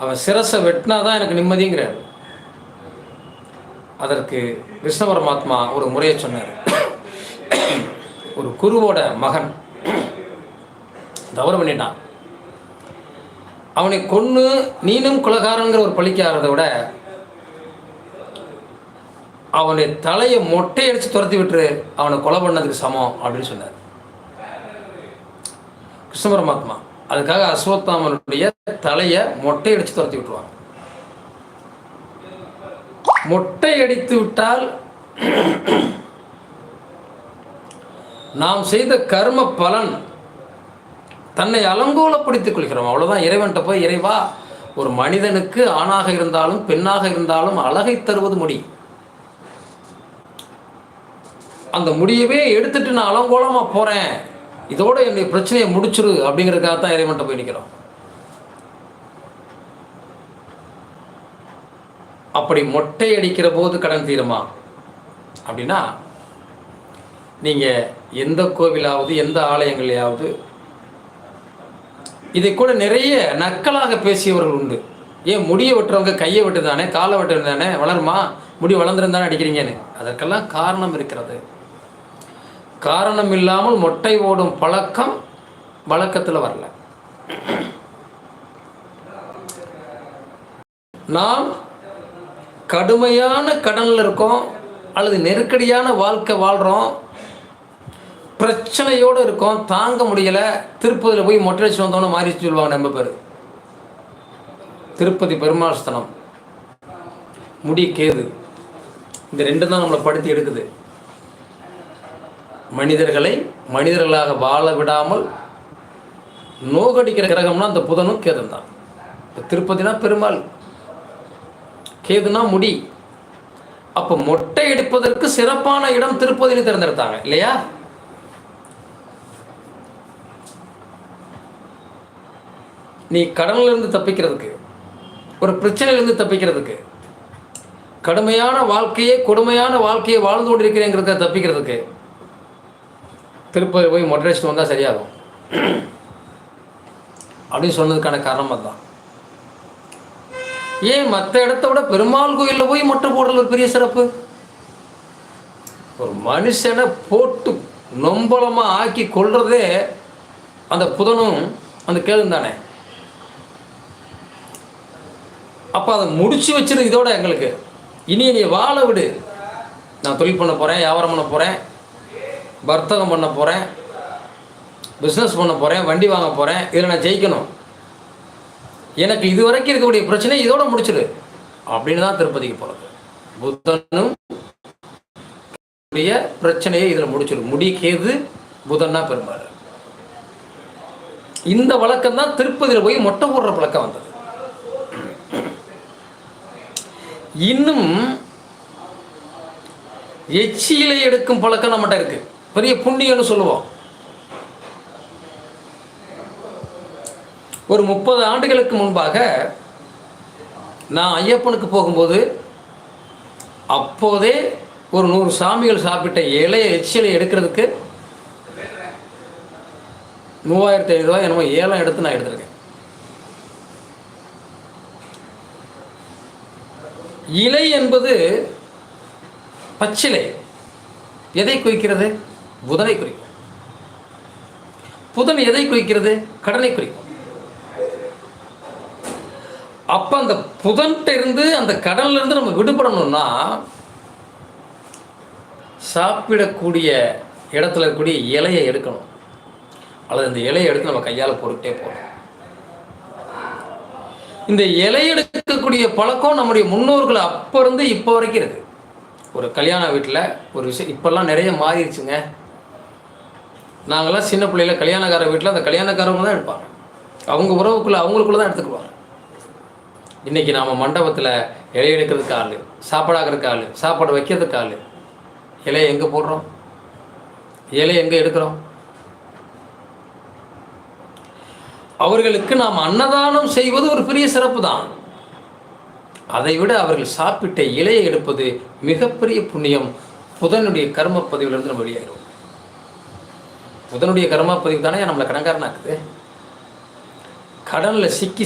அவன் சிரசை வெட்டினா தான் எனக்கு நிம்மதிங்கிறார். அதற்கு கிருஷ்ண பரமாத்மா ஒரு முறையை சொன்னார். ஒரு குருவோட மகன் தவறு பண்ணிட்டான். அவனை கொன்று நீனும் குலகாரங்கிற ஒரு பழிக்காரதை விட அவனை தலையை மொட்டை துரத்தி விட்டுரு அவனை கொலை பண்ணதுக்கு சமம் அப்படின்னு சொன்னார். கிருஷ்ண பரமாத்மா அதுக்காக அஸ்வத்தாமனுடைய தலையை மொட்டை அடித்து துரத்தி விட்டுருவாங்க. மொட்டை அடித்து விட்டால் நாம் செய்த கர்ம பலன் தன்னை அலங்கோலப்படுத்திக் கொள்கிறோம். அவ்வளவுதான். இறைவன்கிட்ட போய் இறைவா ஒரு மனிதனுக்கு ஆணாக இருந்தாலும் பெண்ணாக இருந்தாலும் அழகை தருவது முடி. அந்த முடியவே எடுத்துட்டு நான் அலங்கோலமா போறேன். இதோட என்னுடைய பிரச்சனையை முடிச்சிரு அப்படிங்கிறதுக்காக தான் இறைவன்கிட்ட போய் நிற்கிறோம் அப்படி மொட்டை அடிக்கிற போது கடன் தீருமா? அப்படின்னா நீங்கள் எந்த கோவிலாவது எந்த ஆலயங்களையாவது இதை கூட நிறைய நக்கலாக பேசியவர்கள் உண்டு. ஏன் முடியை வெட்டுறவங்க கையை வெட்டு தானே காலை வெட்டுறது தானே வளருமா? முடி வளர்ந்துருந்தானே அடிக்கிறீங்கன்னு. அதற்கெல்லாம் காரணம் இருக்கிறது. காரணம் இல்லாமல் மொட்டை ஓடும் பழக்கம் வழக்கத்தில் வரல. நாம் கடுமையான கடனில் இருக்கோம் அல்லது நெருக்கடியான வாழ்க்கை வாழ்கிறோம் பிரச்சனையோடு இருக்கோம் தாங்க முடியலை திருப்பதியில் போய் மொட்டை அடிச்சு வந்தோன்னு மாறி சொல்லுவாங்க நம்ம பேர். திருப்பதி பெருமாள் ஸ்தலம் முடி கேது. இந்த ரெண்டு தான் நம்மளை படுத்தி எடுக்குது. மனிதர்களை மனிதர்களாக வாழ விடாமல் நோகடிக்கிற கிரகம்னா அந்த புதனும் கேதன் தான். இப்போ திருப்பதினா பெருமாள் கேதுனா முடி. அப்போ மொட்டை எடுப்பதற்கு சிறப்பான இடம் திருப்பதியில் தேர்ந்தெடுத்தாங்க இல்லையா? நீ கடனில் இருந்து தப்பிக்கிறதுக்கு ஒரு பிரச்சனையிலிருந்து தப்பிக்கிறதுக்கு கடுமையான வாழ்க்கையே கொடுமையான வாழ்க்கையை வாழ்ந்து கொண்டிருக்கிறேங்கிறத தப்பிக்கிறதுக்கு திருப்பதி போய் மொட்டை வந்தால் சரியாகும். அப்படின்னு சொன்னதுக்கான காரணம் அதுதான். ஏன் மற்ற இடத்த விட பெருமாள் கோயிலில் போய் மொட்டை போடுறது ஒரு பெரிய சிறப்பு? ஒரு மனுஷனை போட்டு நொம்பலமாக ஆக்கி கொள்றதே அந்த புதனும் அந்த கேளும் தானே? அப்போ அதை முடிச்சு வச்சிரு இதோட எங்களுக்கு. இனி நீ வாழ விடு. நான் தொழில் பண்ண போகிறேன் வியாபாரம் பண்ண போகிறேன் வர்த்தகம் பண்ண போகிறேன் பிஸ்னஸ் பண்ண போகிறேன் வண்டி வாங்க போகிறேன் இதில் நான் ஜெயிக்கணும். எனக்கு இது வரைக்கும் இருக்கக்கூடிய பிரச்சனை இதோட முடிச்சிடு. அப்படின்னு தான் திருப்பதிக்கு போகிறது புத்தனும் உடைய பிரச்சனையை இதில் முடிச்சிடும் முடி கேது புதன்னா பெருமாள். இந்த வழக்கம் தான் திருப்பதியில் போய் மொட்டை போடுற பழக்கம் வந்தது. இன்னும் எச்சியிலை எடுக்கும் பழக்கம் நம்மகிட்ட இருக்குது பெரிய புண்ணியம்னு சொல்லுவோம். ஒரு முப்பது ஆண்டுகளுக்கு முன்பாக நான் ஐயப்பனுக்கு போகும்போது அப்போதே ஒரு நூறு சாமிகள் சாப்பிட்ட இலைய எச்சிலை எடுக்கிறதுக்கு மூவாயிரத்தி ஐநூறுரூவா என்னமோ ஏலம் எடுத்து நான் எடுத்திருக்கேன். இலை என்பது பச்சிலை. எதை குறிக்கிறது? புதனை குறிக்கும். புதன் எதை குறிக்கிறது? கடனை குறிக்கும். அப்ப அந்த புதன்கிட்ட இருந்து அந்த கடல்ல இருந்து நம்ம விடுபடணும்னா சாப்பிடக்கூடிய இடத்துல இருக்கக்கூடிய இலையை எடுக்கணும். அல்லது இந்த இலையை எடுத்து நம்ம கையால் பொருட்டே போகணும். இந்த இலை எடுக்கக்கூடிய பழக்கம் நம்முடைய முன்னோர்கள் அப்போ இருந்து இப்போ வரைக்கும் இருக்கு. ஒரு கல்யாண வீட்டில் ஒரு விஷயம் இப்போல்லாம் நிறைய மாறிடுச்சுங்க. நாங்கள்லாம் சின்ன பிள்ளையில கல்யாணக்கார வீட்டில் அந்த கல்யாணக்காரவங்க தான் எடுப்பாங்க. அவங்க உறவுக்குள்ளே அவங்களுக்குள்ள தான் எடுத்துக்குவாங்க. இன்றைக்கி நாம் மண்டபத்தில் இலை எடுக்கிறதுக்கு ஆள் சாப்பாடாகிறதுக்கு ஆள் சாப்பாடு வைக்கிறதுக்கு ஆள். இலையை எங்கே போடுறோம்? இலையை எங்கே எடுக்கிறோம்? அவர்களுக்கு நாம் அன்னதானம் செய்வது ஒரு பெரிய சிறப்பு தான். அதை விட அவர்கள் சாப்பிட்ட இலையை எடுப்பது மிகப்பெரிய புண்ணியம். புதனுடைய கர்ம பதிவிலிருந்து நம்ம வெளியாகிறோம் புதனுடைய கர்மா பதிவு தானே நம்மளை கடன்காரனாக்குது? கடனில் சிக்கி